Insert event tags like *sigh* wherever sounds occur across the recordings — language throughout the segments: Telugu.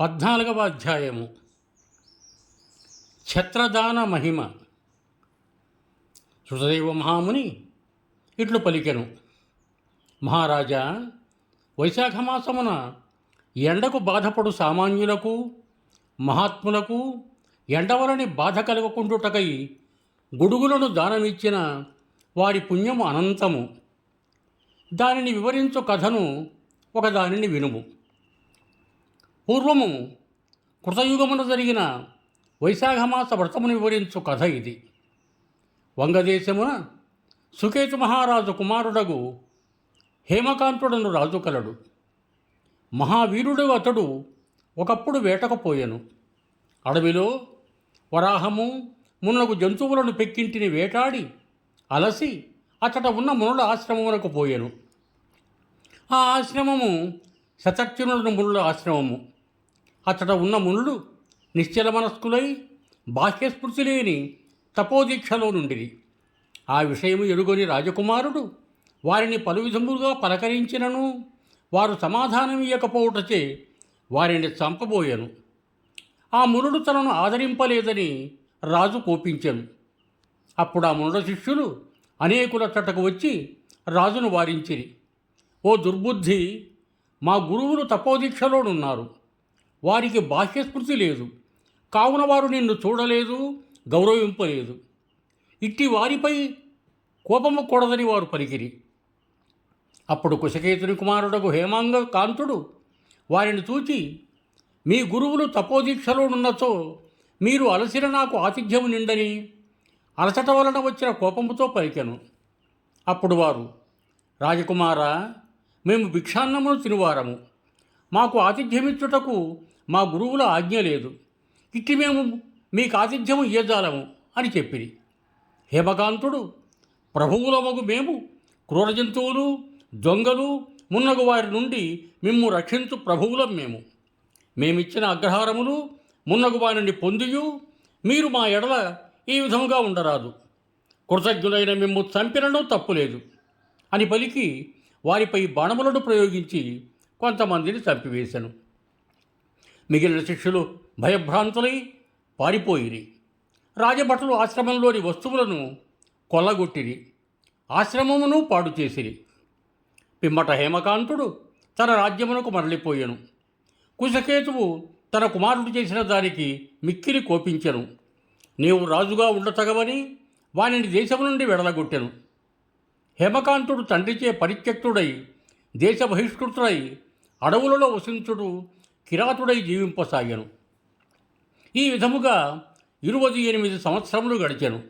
పద్నాలుగవ అధ్యాయము. ఛత్రదాన మహిమ. సుతదేవ మహాముని ఇట్లు పలికెను. మహారాజా వైశాఖ మాసమున ఎండకు బాధపడు సామాన్యులకు మహాత్ములకు ఎండవలని బాధ కలగకుండుటకై గొడుగులను దానమిచ్చిన వారి పుణ్యము అనంతము. దానిని వివరించు కథను ఒకదానిని వినుము. పూర్వము కృతయుగమున జరిగిన వైశాఖమాస వ్రతమును వివరించు కథ ఇది. వంగదేశమున సుకేతు మహారాజు కుమారుడగు హేమకాంతుడను రాజు కలడు. మహావీరుడు అతడు ఒకప్పుడు వేటకు పోయెను. అడవిలో వరాహము మున్నగు జంతువులను పెక్కింటిని వేటాడి అలసి అతట ఉన్న మునుల ఆశ్రమమునకు పోయెను. ఆ ఆశ్రమము శతర్చునుల మునుల ఆశ్రమము. అతడ ఉన్న మునులు నిశ్చల మనస్కులై బాహ్యస్ఫూర్తి లేని తపోదీక్షలో నుండిరి. ఆ విషయము ఎరుగని రాజకుమారుడు వారిని పలు విధములుగా పలకరించినను వారు సమాధానం ఇయ్యకపోవుటచే వారిని చంపబోయెను. ఆ మునుడు తనను ఆదరింపలేదని రాజు కోపించాను. అప్పుడు ఆ మునుడ శిష్యులు అనేకుల చటకు వచ్చి రాజును వారించిరి. ఓ దుర్బుద్ధి మా గురువులు తపోదీక్షలోనున్నారు. వారికి బాహ్యస్మృతి లేదు. కావున వారు నిన్ను చూడలేదు గౌరవింపలేదు. ఇట్టి వారిపై కోపము కూడదని వారు పలికిరి. అప్పుడు కుశకేతుని కుమారుడకు హేమాంగ కాంతుడు వారిని చూచి మీ గురువులు తపోదీక్షలోనున్నచో మీరు అలసిన నాకు ఆతిథ్యము నిండని అలసట వలన వచ్చిన కోపముతో పలికెను. అప్పుడు వారు రాజకుమార మేము భిక్షాన్నమును తినువారము. మాకు ఆతిథ్యమిచ్చుటకు మా గురువుల ఆజ్ఞ లేదు. ఇట్టి మేము మీకు ఆతిథ్యము ఇయ్యజాలము అని చెప్పిరి. హేమకాంతుడు ప్రభువులమగు మేము క్రూర జంతువులు దొంగలు మున్నగు వారి నుండి మిమ్ము రక్షించు ప్రభువులం మేము. మేమిచ్చిన అగ్రహారములు మున్నగు వారిని పొందియు మీరు మా ఎడల ఈ విధముగా ఉండరాదు. కృతజ్ఞులైన మిమ్ము చంపినడం తప్పులేదు. అని పలికి వారిపై బాణములను ప్రయోగించి కొంతమందిని చంపివేశాను. మిగిలిన శిష్యులు భయభ్రాంతులై పారిపోయిరి. రాజభటులు ఆశ్రమంలోని వస్తువులను కొల్లగొట్టిరి. ఆశ్రమమును పాడు చేసిరి. పిమ్మట హేమకాంతుడు తన రాజ్యమునకు మరలిపోయెను. కుశకేతువు తన కుమారుడు చేసిన దానికి మిక్కిరి కోపించెను. నీవు రాజుగా ఉండతగవని వానిని దేశం నుండి వెడలగొట్టెను. హేమకాంతుడు తండ్రిచే పరిత్యక్తుడై దేశ బహిష్కృతుడై అడవులలో వసించుడు కిరాతుడై జీవింపసాగాను. ఈ విధముగా ఇరువది ఎనిమిది సంవత్సరములు గడిచెను.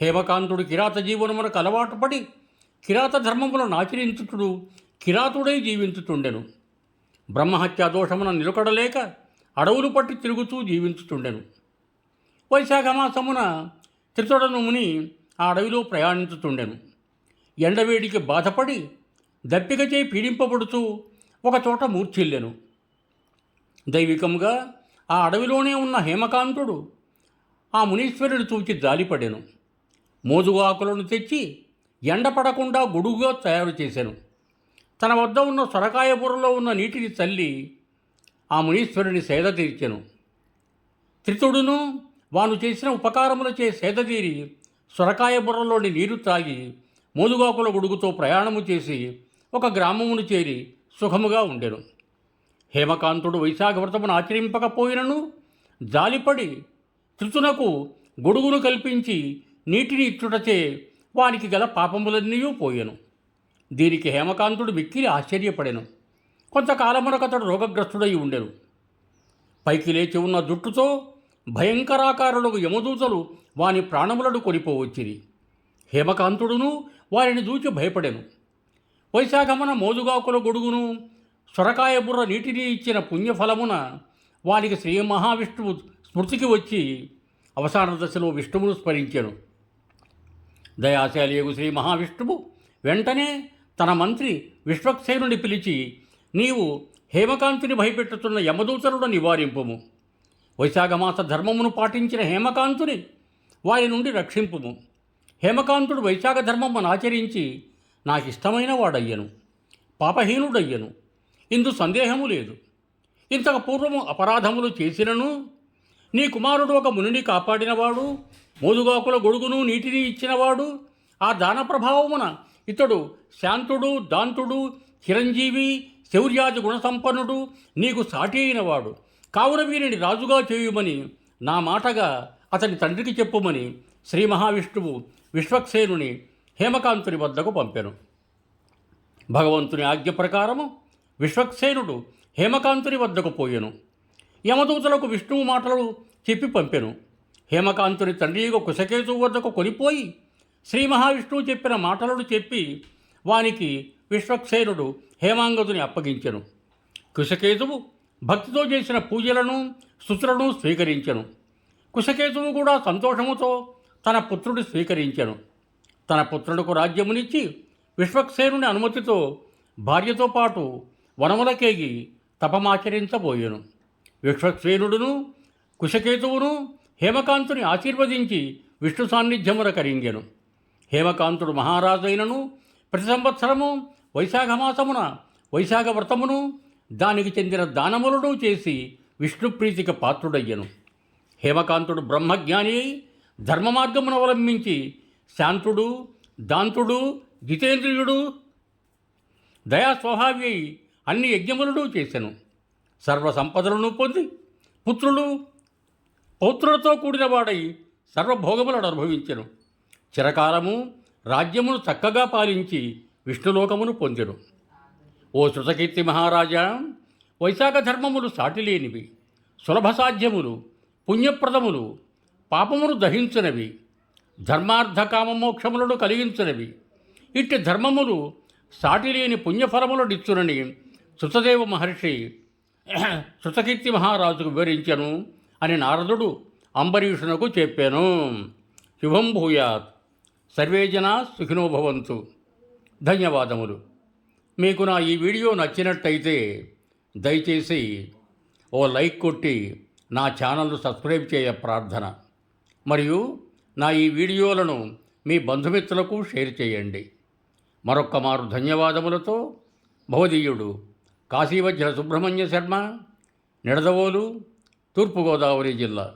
హేమకాంతుడు కిరాత జీవనమునకు అలవాటు పడి కిరాత ధర్మములను ఆచరించుతుడు కిరాతుడై జీవించుతుండెను బ్రహ్మహత్యా దోషమున నిలకడలేక అడవులు పట్టి తిరుగుతూ జీవించుతుండెను వైశాఖమాసమున త్రితుడను ముని ఆ అడవిలో ప్రయాణించుతుండెను ఎండవేడికి బాధపడి దప్పికచే పీడింపబడుతూ ఒకచోట మూర్ఛిల్లెను. దైవికంగా ఆ అడవిలోనే ఉన్న హేమకాంతుడు ఆ మునీశ్వరుడు చూచి జాలిపడెను. మోదుగు ఆకులను తెచ్చి ఎండపడకుండా గొడుగుగా తయారు చేశాను తన వద్ద ఉన్న సొరకాయ బుర్రలో ఉన్న నీటిని తల్లి ఆ మునీశ్వరుని సేద తీర్చెను. త్రితుడును వాను చేసిన ఉపకారములచే సేద తీరి సొరకాయ బుర్రలోని నీరు త్రాగి మోదుగాకుల గొడుగుతో ప్రయాణము చేసి ఒక గ్రామమును చేరి సుఖముగా ఉండెను. హేమకాంతుడు వైశాఖ వ్రతమును ఆచరింపకపోయినను జాలిపడి త్రితునకు గొడుగును కల్పించి నీటిని ఇచ్చుటచే వానికి గల పాపములన్నీ పోయెను. దీనికి హేమకాంతుడు మిక్కిలి ఆశ్చర్యపడెను. కొంతకాలమునకతడు రోగగ్రస్తుడై ఉండెను. పైకి లేచి ఉన్న జుట్టుతో భయంకరాకారులకు యమదూతలు వాని ప్రాణములను కొనిపోవచ్చిరి. హేమకాంతుడును వారిని చూచి భయపడెను. వైశాఖమున మోదుగాకుల గొడుగును సొరకాయ బుర్ర నీటిని ఇచ్చిన పుణ్యఫలమున వారికి శ్రీ మహావిష్ణువు స్మృతికి వచ్చి అవసాన దశలో విష్ణువును స్మరించెను. దయాశాలియగు శ్రీ మహావిష్ణువు వెంటనే తన మంత్రి విశ్వక్సేనుని పిలిచి నీవు హేమకాంతుని భయపెట్టుతున్న యమదూతరుడు నివారింపుము. వైశాఖమాస ధర్మమును పాటించిన హేమకాంతుని వారి నుండి రక్షింపుము. హేమకాంతుడు వైశాఖ ధర్మమును ఆచరించి నాకిష్టమైన వాడయ్యను. పాపహీనుడయ్యను. ఇందు సందేహము లేదు. ఇంతకు పూర్వము అపరాధములు చేసినను. నీ కుమారుడు ఒక మునిని కాపాడినవాడు. మోదుగాకుల గొడుగును నీటిని ఇచ్చినవాడు. ఆ దాన ప్రభావమున ఇతడు శాంతుడు దాంతుడు చిరంజీవి శౌర్యాది గుణసంపన్నుడు నీకు సాటి అయినవాడు. కావున వీరిని రాజుగా చేయుమని నా మాటగా అతని తండ్రికి చెప్పుమని శ్రీ మహావిష్ణువు విశ్వక్సేనుని హేమకాంతుని వద్దకు పంపెను. భగవంతుని ఆజ్ఞ ప్రకారము విశ్వక్సేనుడు హేమకాంతుని వద్దకు పోయెను. యమదూతలకు విష్ణువు మాటలు చెప్పి పంపెను. హేమకాంతుని తండ్రిగా కుశకేతు వద్దకు కొనిపోయి శ్రీ మహావిష్ణువు చెప్పిన మాటలను చెప్పి వానికి విశ్వక్సేనుడు హేమాంగదుని అప్పగించెను. కుశకేతువు భక్తితో చేసిన పూజలను స్థుతులను స్వీకరించెను. కుశకేతువు కూడా సంతోషముతో తన పుత్రుడు స్వీకరించెను. తన పుత్రుడుకు రాజ్యమునిచ్చి విశ్వక్సేనుని అనుమతితో భార్యతో పాటు వనములకేగి తపమాచరించబోయెను. విశ్వక్సేనుడును కుశకేతువును హేమకాంతుని ఆశీర్వదించి విష్ణు సాన్నిధ్యమున కరింగెను. హేమకాంతుడు మహారాజైనను ప్రతి సంవత్సరము వైశాఖ మాసమున వైశాఖ వ్రతమును దానికి చెందిన దానములను చేసి విష్ణుప్రీతికి పాత్రుడయ్యను. హేమకాంతుడు బ్రహ్మజ్ఞాని అయి ధర్మ మార్గమును అవలంబించి శాంతుడు దాంతుడు జితేంద్రియుడు దయాస్వభావి అయి అన్ని యజ్ఞములను చేశాను సర్వ సంపదలను పొంది పుత్రులు పౌత్రులతో కూడిన వాడై సర్వభోగములను అనుభవించెను. చిరకాలము రాజ్యమును చక్కగా పాలించి విష్ణులోకమును పొందెను. ఓ శృతకీర్తి మహారాజా వైశాఖ ధర్మములు సాటిలేనివి సులభ సాధ్యములు పుణ్యప్రదములు పాపమును దహించినవి. ధర్మార్థకామ మోక్షములను కలిగించినవి. ఇట్టి ధర్మములు సాటిలేని పుణ్యఫలములనిచ్చునని శృతదేవ మహర్షి *clears throat* శృతకీర్తి మహారాజుకు వివరించెను అని నారదుడు అంబరీషునకు చెప్పాను. శుభం భూయాత్. సర్వే జనా సుఖినోభవంతు ధన్యవాదములు. మీకు నా ఈ వీడియో నచ్చినట్టయితే దయచేసి ఓ లైక్ కొట్టి నా ఛానల్ను సబ్స్క్రైబ్ చేయ ప్రార్థన. మరియు నా ఈ వీడియోలను మీ బంధుమిత్రులకు షేర్ చేయండి. మరొక్క మారు ధన్యవాదములతో భవదీయుడు కాశీవజ్ర సుబ్రహ్మణ్య శర్మ నిడదవోలు తూర్పుగోదావరి జిల్లా.